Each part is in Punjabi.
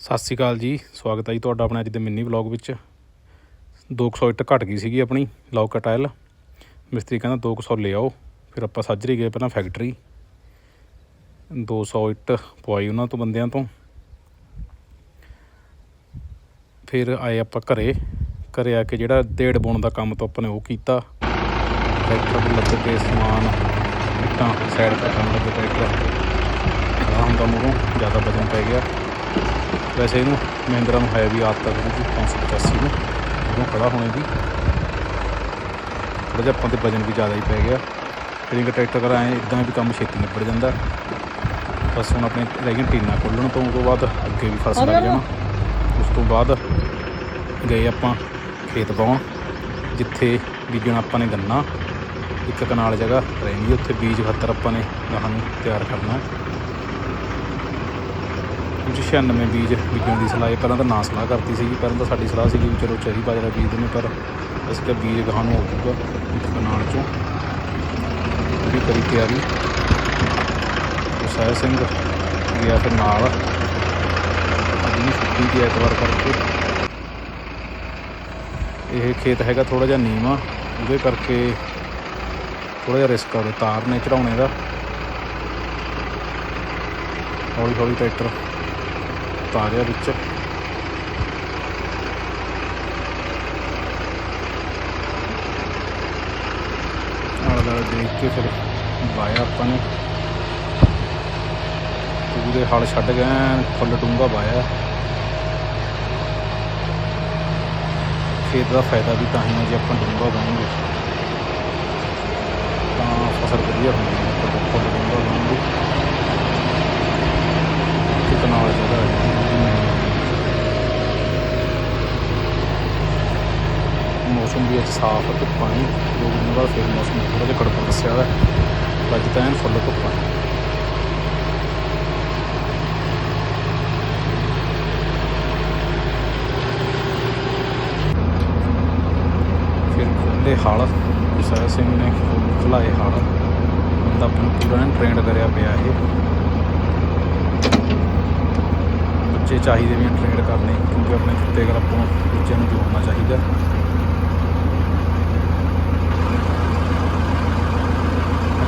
ਸਤਿ ਸ਼੍ਰੀ ਅਕਾਲ ਜੀ, ਸਵਾਗਤ ਹੈ ਜੀ ਤੁਹਾਡਾ ਆਪਣੇ ਅੱਜ ਦੇ ਮਿੰਨੀ ਵਲੌਗ ਵਿੱਚ। 200 ਇੱਟ ਘਟ ਗਈ ਸੀਗੀ ਆਪਣੀ ਲੌਕਰ ਟਾਇਲ ਮਿਸਤਰੀ ਕਹਿੰਦਾ 200 ਲੈ ਆਓ, ਫਿਰ ਆਪਾਂ ਸਾਜਰੀ ਗਏ ਪਹਿਲਾਂ ਫੈਕਟਰੀ। 200 ਇੱਟ ਪਵਾਈ ਉਹਨਾਂ ਤੋਂ ਬੰਦਿਆਂ ਤੋਂ। ਫਿਰ ਆਏ ਆਪਾਂ ਘਰੇ ਘਰੇ ਆ ਕੇ ਜਿਹੜਾ ਡੇਢ ਬੁਣ ਦਾ ਕੰਮ ਤੋਂ ਆਪਾਂ ਨੇ ਉਹ ਕੀਤਾ। ਟਰੈਕਟਰ ਦੇ ਲੱਗ ਕੇ ਸਮਾਨ, ਇੱਟਾਂ ਸਾਈਡ ਤੇ ਕਰਨ ਲੱਗੇ ਟਰੈਕਟਰ। ਆਰਾਮ ਦਾ ਮੂਹਰੋਂ ਜ਼ਿਆਦਾ ਵਜਨ ਪੈ ਗਿਆ। ਵੈਸੇ ਇਹਨੂੰ ਮਹਿੰਦਰਾ ਨੂੰ ਹੈ ਵੀ ਆਦਤ ਹੈ ਜੀ 585 ਨੂੰ। ਉਹਨੂੰ ਖੜਾ ਹੋਣੇ ਦੀ। ਥੋੜ੍ਹਾ ਜਿਹਾ ਆਪਾਂ ਤੇ ਵਜਨ ਵੀ ਜ਼ਿਆਦਾ ਹੀ ਪੈ ਗਿਆ। ਇਹ ਟਰੈਕਟਰ ਕਰ ਆਏ ਇਦਾਂ ਵੀ ਕੰਮ ਛੇਤੀ ਨਿਬੜ ਜਾਂਦਾ। ਬਸ ਹੁਣ ਆਪਣੇ ਰਹਿ ਗਈਆਂ ਟੀਨਾਂ ਖੋਲ੍ਹਣ ਤੋਂ ਉਹ ਬਾਅਦ ਅੱਗੇ ਵੀ ਫਰਸ਼ ਲੱਗ ਜਾਣਾ। ਉਸ ਤੋਂ ਬਾਅਦ ਗਏ ਆਪਾਂ ਖੇਤ ਪਾਉਣ ਜਿੱਥੇ ਬੀਜਣਾ ਆਪਾਂ ਨੇ ਗੰਨਾ ਇੱਕ ਕਨਾਲ ਜਗ੍ਹਾ ਰਹਿੰਦੀ ਉੱਥੇ ਬੀਜ ਖਾਤਰ ਆਪਾਂ ਨੇ ਗਾਹਾਂ ਨੂੰ ਤਿਆਰ ਕਰਨਾ। ਕੁਝ 96 ਬੀਜ ਬੀਜਣ ਦੀ ਸਲਾਹ ਇਹ ਪਹਿਲਾਂ ਤਾਂ ਨਾ ਸਲਾਹ ਕਰਤੀ ਸੀਗੀ, ਪਹਿਲਾਂ ਤਾਂ ਸਾਡੀ ਸਲਾਹ ਸੀਗੀ ਵੀ ਚਲੋ ਚਰੀ ਬਾਜਰਾ ਬੀਜ ਦਿੰਦੇ ਪਰ ਅਸੀਂ ਕਿਹਾ ਬੀਜ ਗਾਹਾਂ ਨੂੰ ਆਊਗਾ ਇੱਕ ਕਨਾਲ ਚੋਂ। ਪੂਰੀ ਕਰੀ ਤਿਆਰੀ। ਉਸਾਇ ਸਿੰਘ ਗਿਆ ਫਿਰ ਨਾਲ। ਅੱਜ ਵੀ ਛੁੱਟੀ ਦੀ ਐਤਵਾਰ ਕਰਕੇ। ਇਹ ਖੇਤ ਹੈਗਾ ਥੋੜਾ ਜਿਹਾ ਨੀਵਾਂ, ਉਹਦੇ ਕਰਕੇ ਥੋੜਾ ਜਿਹਾ ਰਿਸਕ ਆ ਤਾਰ ਨੇ ਚੜਾਉਣੇ ਦਾ। ਹੌਲੀ ਹੌਲੀ ਟਰੈਕਟਰ ਤਾਰਿਆ ਵਿੱਚ। ਆਲਾ ਦੁਆਲਾ ਦੇਖ ਕੇ ਫਿਰ ਵਾਇਆ ਆਪਾਂ ਨੇ। ਪੂਰੇ ਹਲ ਛੱਡ ਗਏ ਐਨ, ਫੁੱਲ ਡੂੰਘਾ ਵਾਇਆ। ਖੇਤ ਦਾ ਫਾਇਦਾ ਵੀ ਤਾਂ ਹੀ ਹੈ ਜੇ ਆਪਾਂ ਡੂੰਘਾ ਵਾਵਾਂਗੇ ਤਾਂ ਫਸਲ ਵਧੀਆ ਹੁੰਦੀ ਹੈ ਆਪਾਂ ਫੁੱਲ ਡੂੰਘਾ ਵਾਵਾਂਗੇ ਕਿਤਨਾ ਨਾਲ ਜਗ੍ਹਾ ਹੈ ਮੌਸਮ ਵੀ ਅੱਜ ਸਾਫ਼ ਹੈ ਧੁੱਪਾਂ ਨਹੀਂ। ਦੋ ਦਿਨ ਬਾਅਦ ਫਿਰ ਮੌਸਮ ਥੋੜਾ ਜਿਹਾ ਕੜਕ ਦੱਸਿਆ ਹੋਇਆ। ਹੈ। ਅੱਜ ਤਾਂ ਐਨ ਫੁੱਲ ਧੁੱਪਾਂ। ਫਿਰ ਖੁੱਲੇ ਹਲ। ਵਿਸਾਇਆ ਸਿੰਘ ਨੇ ਖੁਲਾਏ ਹਲ। ਬੰਦਾ ਆਪਣਾ ਪੂਰਾ ਟ੍ਰੇਨਡ ਕਰਿਆ ਪਿਆ ਇਹ। ਬੱਚੇ ਚਾਹੀਦੇ ਵੀ ਟ੍ਰੇਡ ਕਰਨੇ, ਕਿਉਂਕਿ ਆਪਣੇ ਖਿੱਤੇ ਕਰ ਆਪਾਂ ਨੂੰ ਬੱਚਿਆਂ ਨੂੰ ਜੋੜਨਾ ਚਾਹੀਦਾ।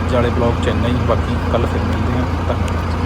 ਅੱਜ ਵਾਲੇ ਬਲੌਗ ਚ ਇੰਨਾ ਹੀ ਬਾਕੀ ਕੱਲ ਫਿਰ ਮਿਲਦੇ ਹਾਂ। ਧੰਨਵਾਦ।